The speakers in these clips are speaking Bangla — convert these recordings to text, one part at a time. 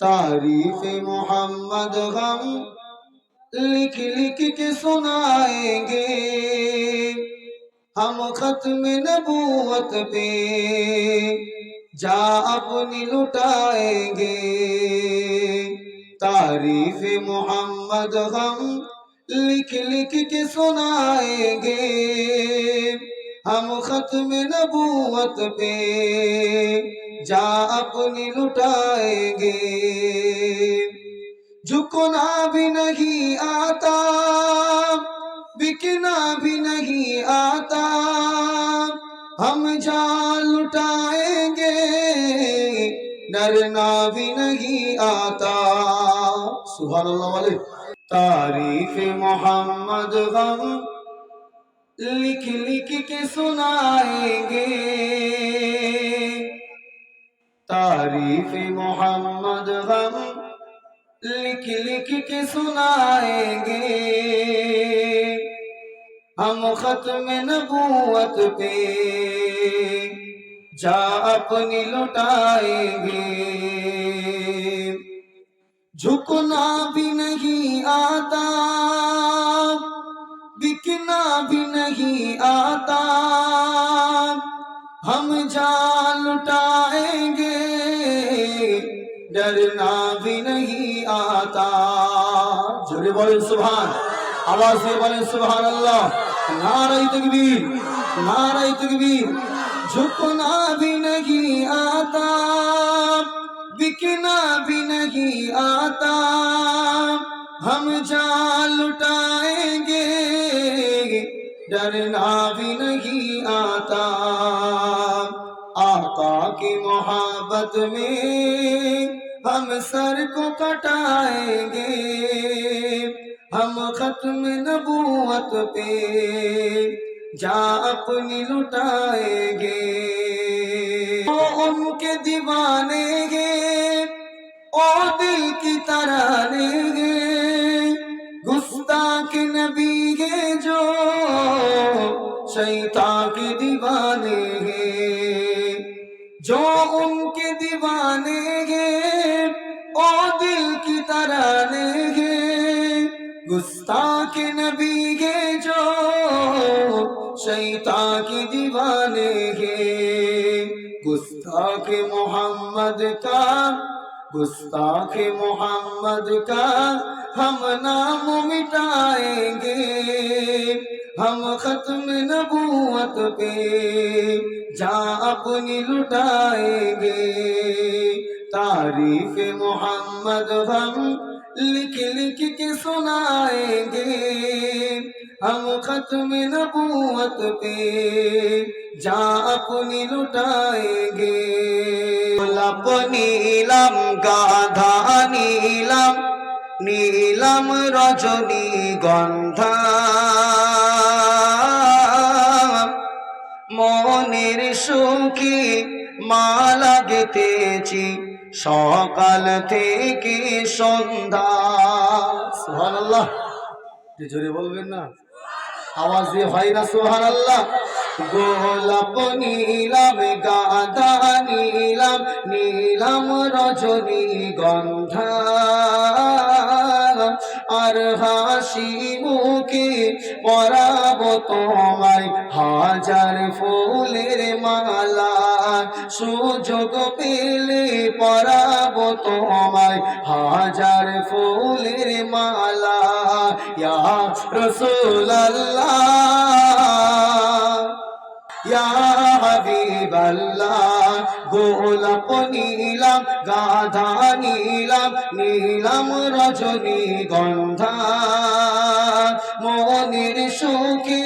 तारीफ मोहम्मद हम लिख लिख के सुनाएंगे हम खत्म नबूवत पे जा अपनी लुटाएंगे तारीफ मोहम्मद हम लिख लिख के सुनाएंगे हम खत्म नबूवत पे جا اپنی لٹائیں گے۔ جھکنا بھی نہیں آتا، بکنا بھی نہیں آتا۔ ہم جا لٹائیں گے، ڈرنا بھی نہیں آتا۔ سبحان اللہ علیہ تاریخ محمد ہم لکھ لکھ کے سنائیں گے۔ تعریف محمد غم لکھ لکھ کے سنائیں گے۔ ہم ختم نبوت پہ جا اپنی لٹائیں گے۔ جھکنا بھی نہیں آتا، بکنا بھی نہیں آتا۔ ہم جا ڈرنا بھی نہیں آتا۔ جھوڑے بولے سبحان آواز سے بولے سبحان اللہ۔ نعرہ تکبیر نعرہ تکبیر۔ جھکنا بھی نہیں آتا بکنا بھی نہیں آتا۔ ہم جال لٹائیں گے ڈرنا بھی نہیں آتا۔ آقا کی محبت میں हम सर को कटाएंगे हम खत्म नबूवत पे जा अपनी लुटाएंगे ओ उनके दीवाने गे ओ दिल की तरह गे गुस्ताख नबी गे जो शैता के दीवाने ترانے ہیں۔ گستاخ نبی ہے جو شیطان کی دیوانے گے گستاخ محمد کا، گستاخ محمد کا ہم نام مٹائیں گے۔ ہم ختم نبوت پہ جا اپنی لٹائیں گے۔ तारीफ मोहम्मद हम लिख लिख के सुनाएंगे हम खत्म नबूवत पे जा अपनी लुटाएंगे গোলাপ নীলাম গাধা নীলাম নীলাম রজনী গন্ধা মনের সুখী মালা গেতেছি সকাল থেকে সন্ধ্যা। জোরে বলবেন না? আওয়াজ দিয়ে হয় না সোহান আল্লাহ গোলাপ নীলাম গাধা নীলাম নীলাম রজনী গন্ধা আর হাসি মুখে পরাব তোমায় হাজার ফুলের মালা। সুযোগ পেলে পরাব তোমায়। হাজার ফুলের মালা ইয়া রসুল্লাহ ইয়া হাবিব আল্লাহ গোলাপ নীলাম, গাধা নীলাম নীলাম রজনী গন্ধা। মনের সুখে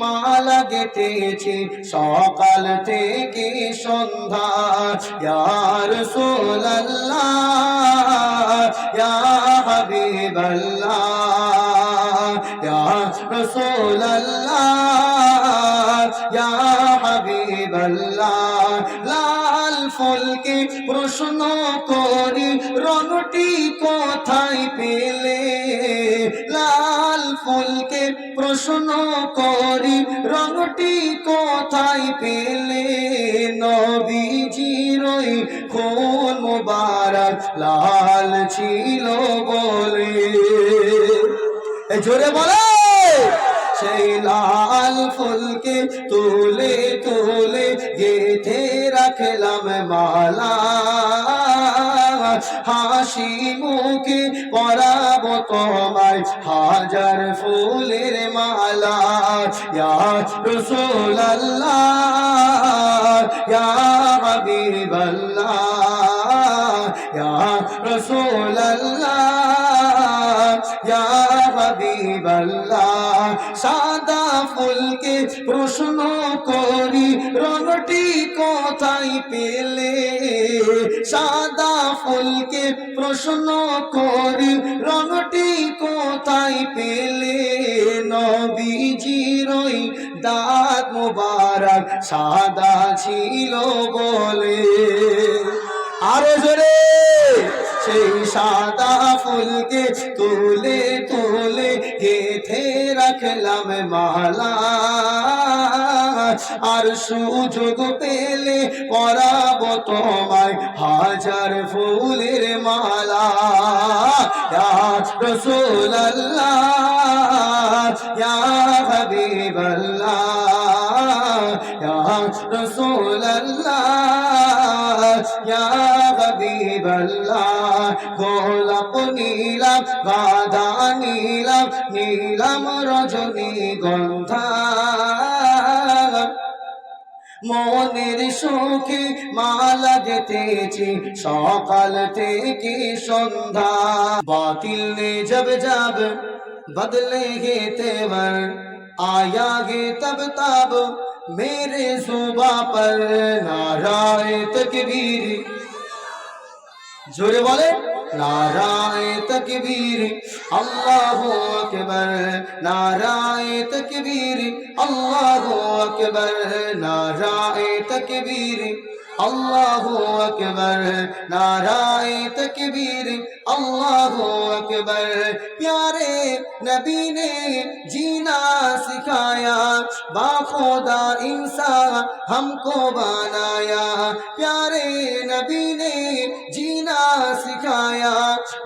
মালা গেতেছি সকাল থেকে সন্ধ্যা। ইয়ার সোল্লাহ ইয়া হাবিব আল্লাহ ইয়া লাল ফলকে প্রশ্ন করি রনটি কোথায় পেলে? লাল ফলকে প্রশ্ন করি রনটি কোথায় পেলে? নবীজির ওই খুন মুবারক লাল ছিল বলে। জোরে বলে! সেই লাল ফুলকে তুলে তুলে গেথে রাখলাম মালা হাসি মুখে পরাব তোমায় হাজার ফুলের মালা ইয়া রসুল আল্লাহ ইয়া হাবিব আল্লাহ ইয়া রসুল আল্লাহ ইয়া সাদা ফুলকে প্রশ্ন করি রংটি কোথায় পেলে? সাদা ফুলকে প্রশ্ন করি রংটি কোথায় পেলে? নবীজির ওই দাঁত মুবারক সাদা ছিল বলে। আরও জোরে! সেই সাদা ফুলকে তুলে তুলে গেথে রাখলাম মালা। আর সুযোগ পেলে পরাব তোমায় হাজার ফুলের মালা। রসুল হাবিব রসুল یا حبیب اللہ গোলাপ নীলাম বাধা নীলাম নীলাম রজনী গন্ধা মনের সুখে মালা যেতেছি সকাল থেকে সন্ধ্যা। বাতিল যাব যাব বদলে গে তেবর আয়া গে তব তব। میرے صوبہ پر نعرہ تکبیر۔ جوڑے والے، نعرہ تکبیر۔ اللہ اکبر، نعرہ تکبیر۔ اللہ اکبر، نعرہ تکبیر۔ আল্লাহু আকবার নারায় তকবীর আল্লাহু আকবার प्यारे नबी ने जीना सिखाया बाखुदा इंसान हमको बनाया प्यारे नबी ने जीना सिखाया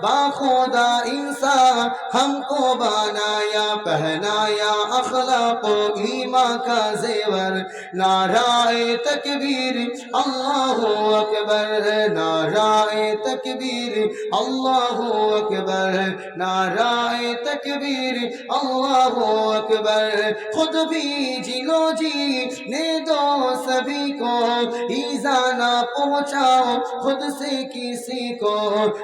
बाखुदा इंसान हमको बनाया पहनाया अखलाक ईमा का जेवर नाराय तकबीर अल्लाह اللہ اکبر نارائے تکبیر اللہ اکبر نارائے تکبیر اللہ اکبر خود بھی جلو جی نے دو سبھی کو ایزا نہ پہنچاؤ خود سے کسی کو.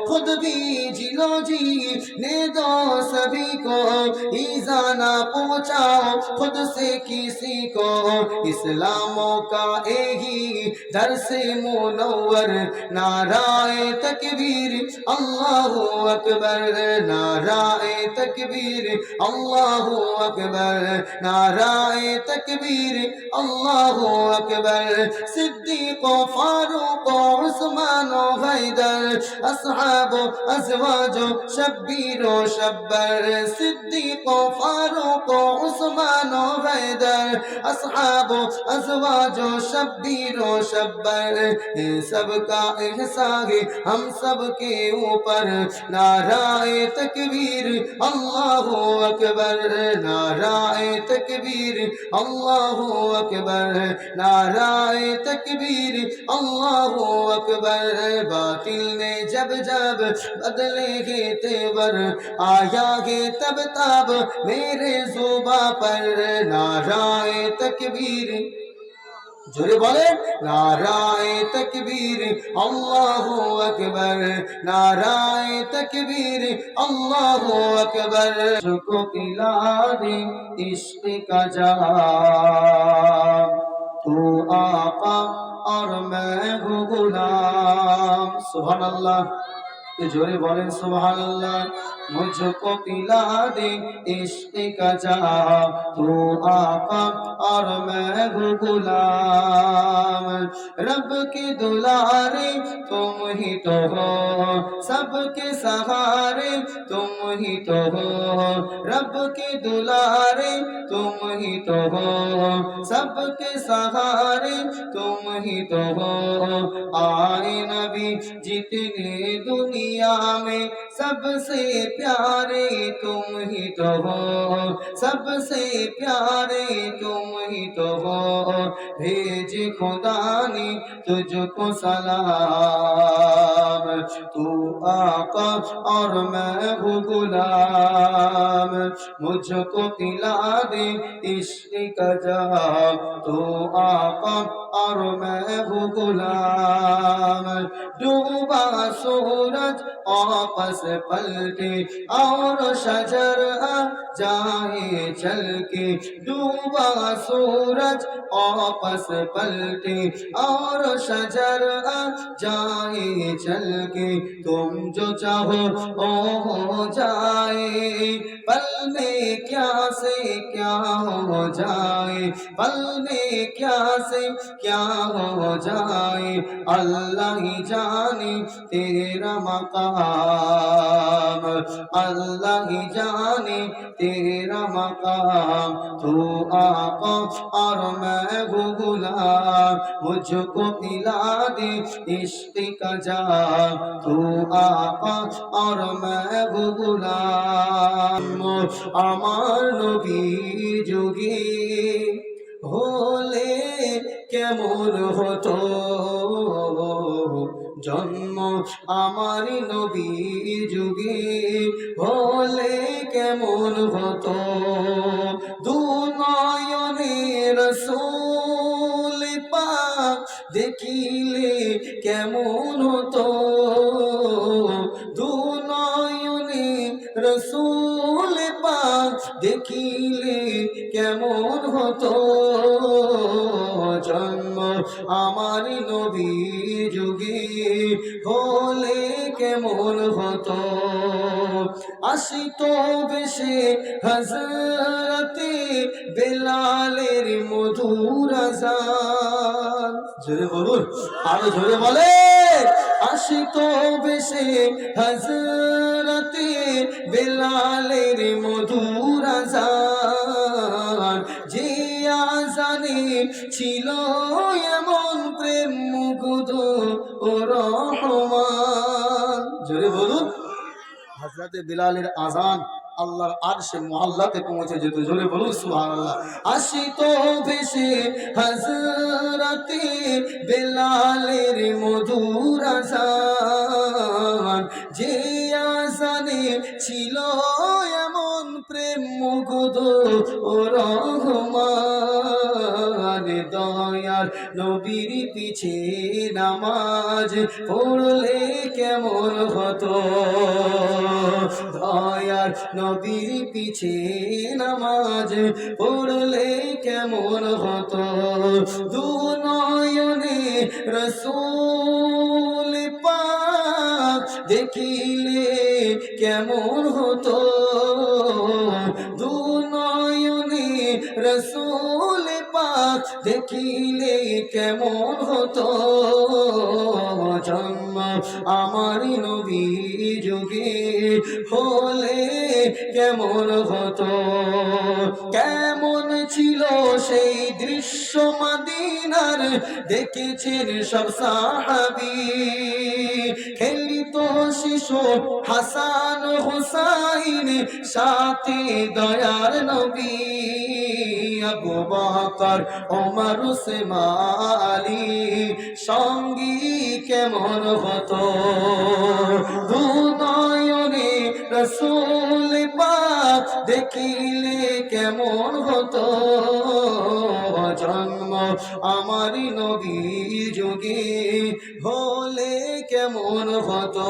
خود بھی جلو جی نے دو سبھی کو ایزا نہ پہنچاؤ خود سے کسی کو. اسلاموں کا ایک ہی درس سے منور نعرہ تکبیر اللہ اکبر نعرہ تکبیر اللہ اکبر نعرہ تکبیر اللہ اکبر صدیق و فاروق و عثمان و حیدر اصحاب و ازواج و شبیر و شبر صدیق و فاروق و عثمان و حیدر اصحاب و ازواج و شبیر و شبر پر سب کا احسا ہے۔ ہم سب کے اوپر نعرہ تکبیر۔ اللہ اکبر، نعرہ تکبیر۔ اللہ اکبر، نعرہ تکبیر۔ اللہ اکبر، باطل نے جب جب بدلے گے تیور۔ آیا گے تب تب میرے زوبہ پر نعرہ تکبیر۔ জোরে বলেন নারায় তকবীর আল্লাহু আকবার নারায় তকবীর আল্লাহু আকবার को पिला दे इश्क का जाम तू आका और मैं हूँ गुलाम सुभान अल्लाह জোরে বলেন সুবহানাল্লাহ मुझको पिला दे इश्क का जा तू आका और मैं हूँ गुलाम रब के दुलारे तुम ही तो हो सबके सहारे तुम ही तो हो रब के दुलारे तुम ही तो हो सबके सहारे तुम ही तो हो आए नबी जितने दुनिया में सबसे پیارے تم ہی تو ہو۔ سب سے پیارے تم ہی تو ہو۔ بھیج خدا نے تجھ کو سلام۔ تو آقا اور میں ہو غلام۔ مجھ کو پلا دے عشق کا جام۔ تو آقا اور میں ہو غلام۔ ڈوبا سورج آپس پلٹے۔ और शजर आ जाए चल के डूबा सूरज आपस पलटे और शजर आ जाए चल के तुम जो चाहो ओ हो जाए پل میں کیا سے کیا ہو جائے؟ پل میں کیا سے کیا ہو جائے؟ اللہ ہی جانے تیرا مقام۔ اللہ ہی جانے تیرا مقام۔ تو آقا اور میں وہ غلام، مجھ کو پلا دے عشق کا جام تو آقا اور میں وہ غلام۔ আমার নবী যুগে। হলে কেমন হতো? জন্ম আমার নবী যুগে। হলে কেমন হতো? দু রসুল পাক দেখিলে কেমন হতো? দু নয়নে দেখিলে কেমন হতো? জন্ম আমার নবী যুগে হলে কেমন হতো? আসিত বেশে হজরতে বেলালের মধুর আজান। জোরে বলুন, আরও জোরে বলে আসিত বেশে হজরতে বেলালের মধুর আজান যে আজানে ছিল এমন প্রেম মুগুদ ও রহমান। জোরে বলুন। হজরতে বিলালের আজান আল্লাহর আরশে মহল্লাতে পৌঁছে যেত। জোরে বলুন সুহান আল্লাহ আসি তো ভেসে হজরতে বেলালের মধুর আসান। যে আজানে ছিল এমন প্রেম মুগুদ ও রহমান। দয়ার নবীর পিছে নামাজ পড়লে কেমন হতো? দয়ার নবীর পিছে নামাজ পড়লে কেমন হতো? দু নয়নে রসুল পাক দেখিলে কেমন হতো? রসুল পাক দেখিলে কেমন হতো? জন্ম আমার নবী যুগে হলে কেমন হতো? কেমন ছিল সেই দৃশ্য মাদিনার? দেখেছেন সব সাহাবি। খেলিত শিশু হাসান হুসাইন, সাথে দয়ার নবী আবু বকর, ওমর উসমানী সঙ্গী কেমন হতো? দু নয়নে রসুল পাক দেখিলে কেমন হতো? জন্ম আমারি নবী যোগী হলে কেমন হতো?